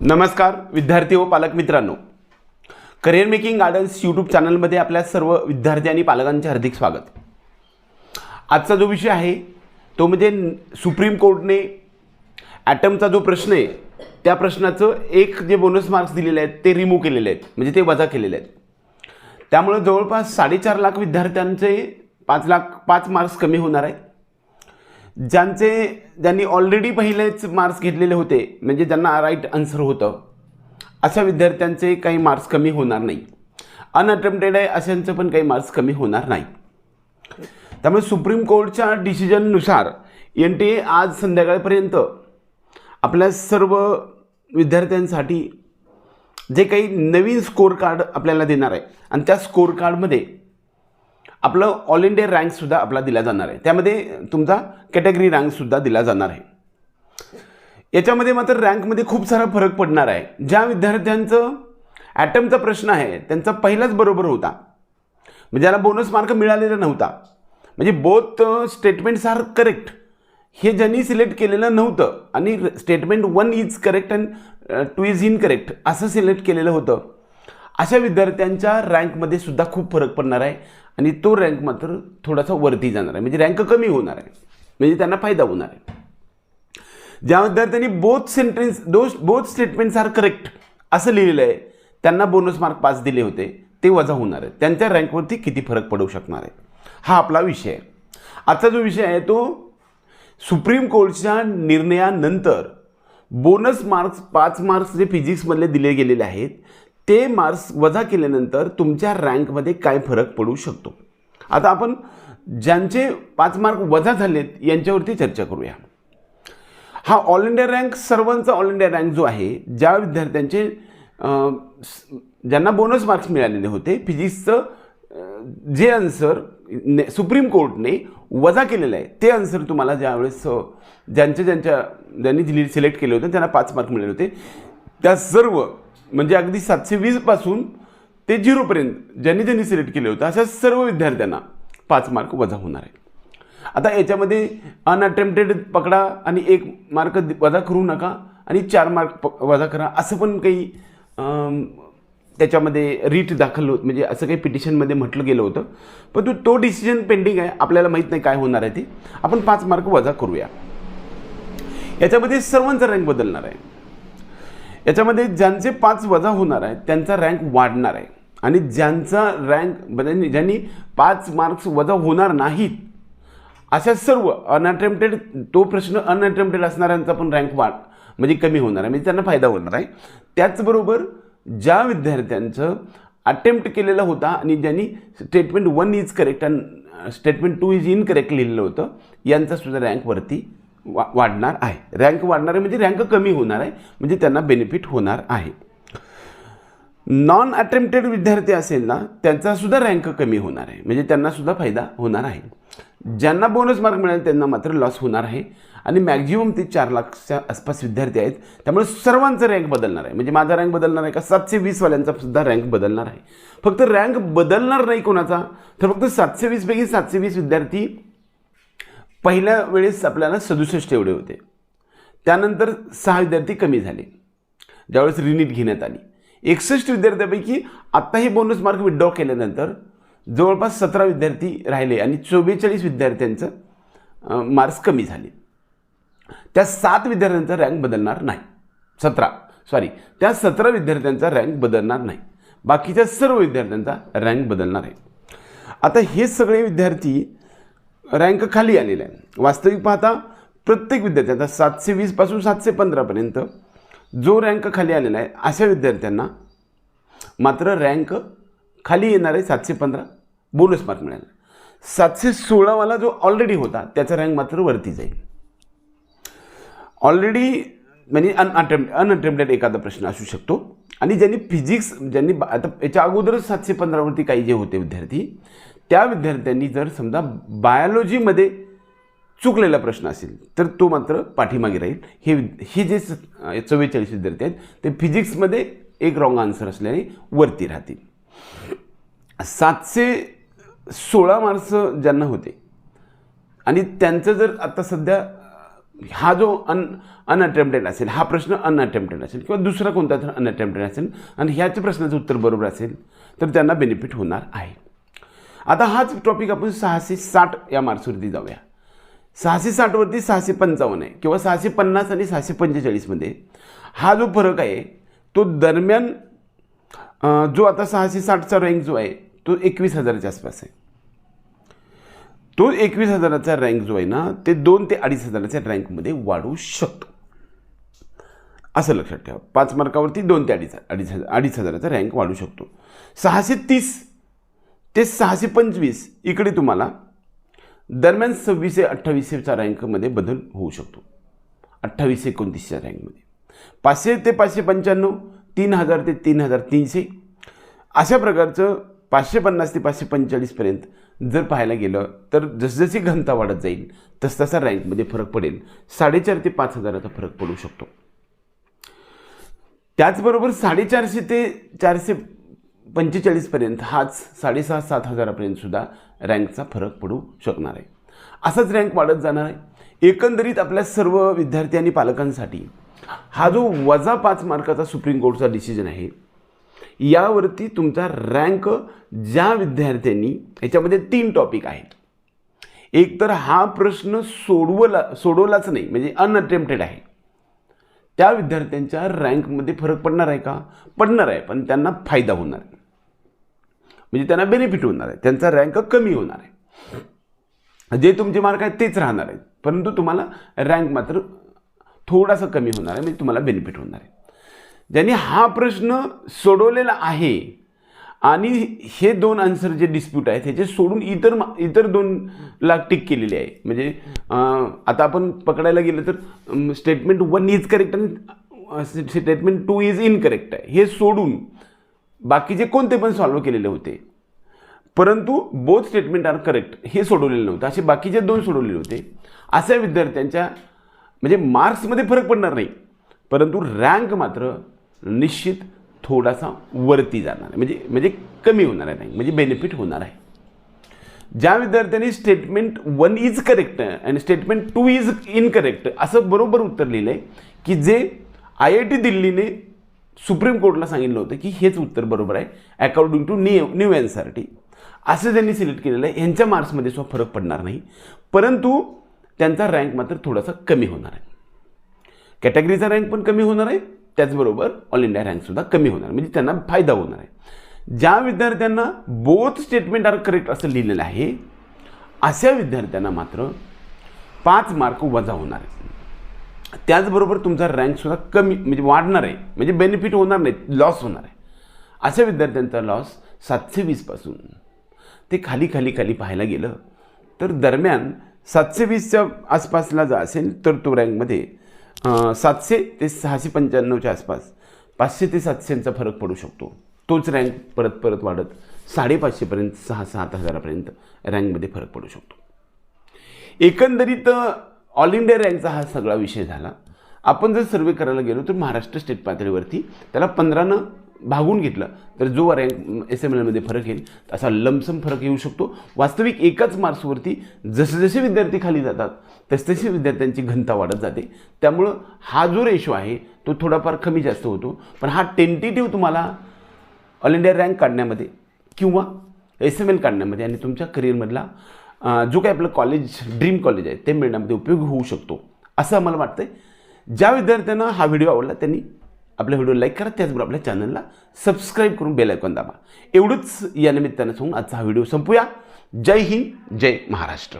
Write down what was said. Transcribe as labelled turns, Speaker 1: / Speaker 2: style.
Speaker 1: नमस्कार विद्यार्थी व पालक मित्रांनो. करिअर मेकिंग गार्डन्स यूट्यूब चॅनलमध्ये आपल्या सर्व विद्यार्थी आणि पालकांचे हार्दिक स्वागत. आजचा जो विषय आहे तो म्हणजे सुप्रीम कोर्टने ॲटमचा जो प्रश्न आहे त्या प्रश्नाचं एक जे बोनस मार्क्स दिलेले आहेत ते रिमूव्ह केलेले आहेत. म्हणजे ते वजा केलेले आहेत. त्यामुळे जवळपास साडेचार लाख विद्यार्थ्यांचे पाच लाख पाच मार्क्स कमी होणार आहेत. ज्यांचे ज्यांनी ऑलरेडी पहिलेच मार्क्स घेतलेले होते म्हणजे ज्यांना राईट आन्सर होतं अशा विद्यार्थ्यांचे काही मार्क्स कमी होणार नाही. अनअटेम्प्टेड आहे अशांचे पण काही मार्क्स कमी होणार नाही. त्यामुळे सुप्रीम कोर्टच्या डिसिजननुसार एन टी ए आज संध्याकाळपर्यंत आपल्या सर्व विद्यार्थ्यांसाठी जे काही नवीन स्कोर कार्ड आपल्याला देणार आहे आणि त्या स्कोर कार्डमध्ये आपलं ऑल इंडिया रँकसुद्धा आपला दिला जाणार आहे. त्यामध्ये तुमचा कॅटेगरी रँकसुद्धा दिला जाणार आहे. याच्यामध्ये मात्र रँकमध्ये खूप सारा फरक पडणार आहे. ज्या विद्यार्थ्यांचं ॲटमचा प्रश्न आहे त्यांचा पहिलाच बरोबर होता. म्हणजे ज्याला बोनस मार्क मिळालेला नव्हता. म्हणजे बोथ स्टेटमेंट्स आर करेक्ट हे ज्यांनी सिलेक्ट केलेलं नव्हतं आणि statement one is correct and two is incorrect असं सिलेक्ट केलेलं होतं. अशा विद्यार्थ्यांच्या रँकमध्ये सुद्धा खूप फरक पडणार आहे आणि तो रँक मात्र थोडासा वरती जाणार आहे. म्हणजे रँक कमी होणार आहे. म्हणजे त्यांना फायदा होणार आहे. ज्या विद्यार्थ्यांनी both sentence though both statements are correct असं लिहिलेलं आहे त्यांना बोनस मार्क पाच दिले होते ते वजा होणार आहे. त्यांच्या रँकवरती किती फरक पडू शकणार आहे? हा आपला विषय आहे. आजचा जो विषय आहे तो सुप्रीम कोर्टच्या निर्णयानंतर बोनस मार्क्स पाच मार्क्स जे फिजिक्समधले दिले गेलेले आहेत ते मार्क्स वजा केल्यानंतर तुमच्या रँकमध्ये काय फरक पडू शकतो? आता आपण ज्यांचे पाच मार्क वजा झालेत यांच्यावरती चर्चा करूया. हा ऑल इंडिया रँक सर्वांचा ऑल इंडिया रँक जो आहे ज्या विद्यार्थ्यांचे ज्यांना बोनस मार्क्स मिळालेले होते फिजिक्सचं जे आन्सर ने- सुप्रीम कोर्टने वजा केलेलं आहे ते आन्सर तुम्हाला ज्यावेळेस ज्यांच्या ज्यांच्या ज्यांनी दिली सिलेक्ट केले होते त्यांना पाच मार्क मिळाले होते. त्या सर्व म्हणजे अगदी सातशे वीसपासून ते झिरोपर्यंत ज्यांनी ज्यांनी सिलेक्ट केले होतं अशा सर्व विद्यार्थ्यांना पाच मार्क वजा होणार आहे. आता याच्यामध्ये अनअटेम्प्टेड पकडा आणि एक मार्क वजा करू नका आणि चार मार्क प वजा करा असं पण काही त्याच्यामध्ये रीट दाखल होत म्हणजे असं काही पिटिशनमध्ये म्हटलं गेलं होतं. पण तो तो डिसिजन पेंडिंग आहे आपल्याला माहीत नाही काय होणार आहे ते. आपण पाच मार्क वजा करूया. याच्यामध्ये सर्वांचा रँक बदलणार आहे. याच्यामध्ये ज्यांचे पाच वजा होणार आहे त्यांचा रँक वाढणार आहे. आणि ज्यांचा रँक म्हणजे ज्यांनी पाच मार्क्स वजा होणार नाहीत अशा सर्व अनअटेम्प्टेड तो प्रश्न अनअटेम्प्टेड असणाऱ्यांचा पण रँक वाढ म्हणजे कमी होणार आहे. म्हणजे त्यांना फायदा होणार आहे. त्याचबरोबर ज्या विद्यार्थ्यांचं अटेम्प्ट केलेला होता आणि ज्यांनी स्टेटमेंट वन इज करेक्ट आणि स्टेटमेंट टू इज इनकरेक्ट लिहिलेलं होतं यांचा सुद्धा रँक वरती वा वाढणार आहे. रँक वाढणार आहे म्हणजे रँक कमी होणार आहे. म्हणजे त्यांना बेनिफिट होणार आहे. नॉन अटेम्प्टेड विद्यार्थी असेल ना त्यांचासुद्धा रँक कमी होणार आहे. म्हणजे त्यांनासुद्धा फायदा होणार आहे. ज्यांना बोनस मार्क मिळेल त्यांना मात्र लॉस होणार आहे. आणि मॅक्झिमम ते चार लाखच्या आसपास विद्यार्थी आहेत. त्यामुळे सर्वांचं रँक बदलणार आहे. म्हणजे माझा रँक बदलणार आहे का? सातशे वीसवाल्यांचा सुद्धा रँक बदलणार आहे. फक्त रँक बदलणार नाही कोणाचा तर फक्त सातशे वीसपैकी सातशे वीस विद्यार्थी पहिल्या वेळेस आपल्याला सदुसष्ट एवढे होते. त्यानंतर सहा विद्यार्थी कमी झाले. ज्यावेळेस रिनीट घेण्यात आली. एकसष्ट विद्यार्थ्यांपैकी आत्ताही बोनस मार्क विड्रॉ केल्यानंतर जवळपास सतरा विद्यार्थी राहिले आणि चव्वेचाळीस विद्यार्थ्यांचं मार्क्स कमी झाले. त्या सात विद्यार्थ्यांचा रँक बदलणार नाही. सतरा सॉरी त्या सतरा विद्यार्थ्यांचा रँक बदलणार नाही. बाकीच्या सर्व विद्यार्थ्यांचा रँक बदलणार आहे. आता हे सगळे विद्यार्थी रँक खाली आलेला आहे. वास्तविक पाहता प्रत्येक विद्यार्थी आता सातशे वीसपासून सातशे पंधरापर्यंत जो रँक खाली आलेला आहे अशा विद्यार्थ्यांना मात्र रँक खाली येणार आहे सातशे पंधरा. बोनस मार्क मिळाला. सातशे सोळावाला जो ऑलरेडी होता त्याचा रँक मात्र वरती जाईल. ऑलरेडी म्हणजे अनअटेम्प्ट अनअटेम्प्टेड एखादा प्रश्न असू शकतो. आणि ज्यांनी फिजिक्स ज्यांनी आता याच्या अगोदरच सातशे पंधरावरती काही जे होते विद्यार्थी त्या विद्यार्थ्यांनी जर समजा बायोलॉजीमध्ये चुकलेला प्रश्न असेल तर तो मात्र पाठीमागे राहील. हे हे जे चव्वेचाळीस विद्यार्थी आहेत ते फिजिक्समध्ये एक रॉंग आन्सर असल्याने वरती राहतील. सातशे सोळा मार्क्स ज्यांना होते आणि त्यांचं जर आता सध्या हा जो अन अनअटेम्प्टेड असेल हा प्रश्न अनअटेम्प्टेड असेल किंवा दुसरा कोणता तर अनअटेम्प्टेड असेल आणि ह्याच्या प्रश्नाचं उत्तर बरोबर असेल तर त्यांना बेनिफिट होणार आहे. आता हाच टॉपिक आपण सहाशे साठ या मार्क्सवरती जाऊया. सहाशे साठवरती सहाशे पंचावन्न आहे. किंवा सहाशे पन्नास आणि सहाशे पंचेचाळीसमध्ये. हा जो फरक आहे तो दरम्यान जो आता सहाशे साठचा रँक जो आहे तो एकवीस हजाराच्या आसपास आहे. तो एकवीस हजाराचा रँक जो आहे ना ते दोन ते अडीच हजाराच्या रँकमध्ये वाढू शकतो. असं लक्षात ठेवा. पाच मार्कावरती दोन ते अडीच अडीच हजार अडीच हजाराचा रँक वाढू शकतो. सहाशे तीस ते सहाशे पंचवीस इकडे तुम्हाला दरम्यान सव्वीस अठ्ठावीसच्या रँकमध्ये बदल होऊ शकतो. अठ्ठावीस एकोणतीसच्या रँकमध्ये. पाचशे ते पाचशे पंच्याण्णव तीन हजार ते तीन हजार तीनशे. अशा प्रकारचं पाचशे पन्नास ते पाचशे पंचेचाळीसपर्यंत जर पाहायला गेलं तर जसजशी घनता वाढत जाईल तसतसा रँकमध्ये फरक पडेल. साडेचार ते पाच हजाराचा फरक पडू शकतो. त्याचबरोबर साडेचारशे ते चारशे पंचेचाळीसपर्यंत हाच साडेसहा सात हजारापर्यंत सुद्धा रँकचा फरक पडू शकणार आहे. असाच रँक वाढत जाणार आहे. एकंदरीत आपल्या सर्व विद्यार्थी आणि पालकांसाठी हा जो वजा पाच मार्काचा सुप्रीम कोर्टचा डिसिजन आहे यावरती तुमचा रँक ज्या विद्यार्थ्यांनी याच्यामध्ये तीन टॉपिक आहेत. एक तर हा प्रश्न सोडवला सोडवलाच नाही म्हणजे अनअटेम्प्टेड आहे. त्या विद्यार्थ्यांच्या रँकमध्ये फरक पडणार आहे का? पडणार आहे पण त्यांना फायदा होणार आहे. म्हणजे त्यांना बेनिफिट होणार आहे. त्यांचा रँक कमी होणार आहे. जे तुमचे मार्क आहेत तेच राहणार आहेत. परंतु तुम्हाला रँक मात्र थोडासा कमी होणार आहे म्हणजे तुम्हाला बेनिफिट होणार आहे. ज्यांनी हा प्रश्न सोडवलेला आहे आणि हे दोन आन्सर जे डिस्प्यूट आहेत ह्याचे सोडून इतर मा- इतर दोन ला टिक केलेली आहे. म्हणजे आता आपण पकडायला गेलं तर स्टेटमेंट वन इज करेक्ट आणि स्टेटमेंट टू इज इनकरेक्ट आहे. हे सोडून बाकीचे कोणते पण सॉल्व्ह केलेले होते. परंतु बोथ स्टेटमेंट आर करेक्ट हे सोडवलेलं नव्हतं. असे बाकीचे दोन सोडवलेले होते अशा विद्यार्थ्यांच्या म्हणजे मार्क्समध्ये फरक पडणार नाही. परंतु रँक मात्र निश्चित थोडासा वरती जाणार आहे. म्हणजे म्हणजे कमी होणार आहे नाही म्हणजे बेनिफिट होणार आहे. ज्या विद्यार्थ्यांनी स्टेटमेंट वन इज करेक्ट आणि स्टेटमेंट टू इज इनकरेक्ट असं बरोबर उत्तर लिहिलं आहे की जे आय आय टी दिल्लीने सुप्रीम कोर्टला सांगितलं होतं की हेच उत्तर बरोबर आहे according to new new N T असं ज्यांनी सिलेक्ट केलेलं आहे यांच्या मार्क्समध्ये सुद्धा फरक पडणार नाही. परंतु त्यांचा रँक मात्र थोडासा कमी होणार आहे. कॅटेगरीचा रँक पण कमी होणार आहे त्याचबरोबर ऑल इंडिया रँकसुद्धा कमी होणार. म्हणजे त्यांना फायदा होणार आहे. ज्या विद्यार्थ्यांना बोथ स्टेटमेंट आर करेक्ट असं लिहिलेलं आहे अशा विद्यार्थ्यांना मात्र पाच मार्क वजा होणार आहे. त्याचबरोबर तुमचा रँकसुद्धा कमी म्हणजे वाढणार आहे. म्हणजे बेनिफिट होणार नाही लॉस होणार आहे. अशा विद्यार्थ्यांचा लॉस सातशे वीसपासून ते खाली खाली खाली पाहायला गेलं तर दरम्यान सातशे वीसच्या आसपासला जर असेल तर तो रँकमध्ये सातशे ते सहाशे पंच्याण्णवच्या आसपास पाचशे ते सातशेंचा फरक पडू शकतो. तोच रँक परत परत वाढत साडेपाचशेपर्यंत सहा सात हजारापर्यंत रँकमध्ये फरक पडू शकतो. एकंदरीत ऑल इंडिया रँकचा हा सगळा विषय झाला. आपण जर सर्वे करायला गेलो तर महाराष्ट्र स्टेट पातळीवरती त्याला पंधरानं भागून घेतलं तर जो रँक एस एम एलमध्ये फरक येईल असा लमसम फरक येऊ शकतो. वास्तविक एकाच मार्क्सवरती जसजसे विद्यार्थी खाली जातात तसतशी विद्यार्थ्यांची घनता वाढत जाते. त्यामुळं हा जो रेशो आहे तो थोडाफार कमी जास्त होतो. पण हा टेंटेटिव्ह तुम्हाला ऑल इंडिया रँक काढण्यामध्ये किंवा एस एम एल काढण्यामध्ये आणि तुमच्या करिअरमधला जो काही आपलं कॉलेज ड्रीम कॉलेज आहे ते मिळण्यामध्ये उपयोग होऊ शकतो. असं आम्हाला वाटतं ज्या विद्यार्थ्यांना हा व्हिडिओ आवडला त्यांनी आपला व्हिडिओ लाईक करा त्याचबरोबर आपल्या चॅनलला सबस्क्राईब करून बेल आयकॉन दाबा. एवढंच या निमित्तानं सांगून आजचा हा व्हिडिओ संपूया. जय हिंद जय महाराष्ट्र.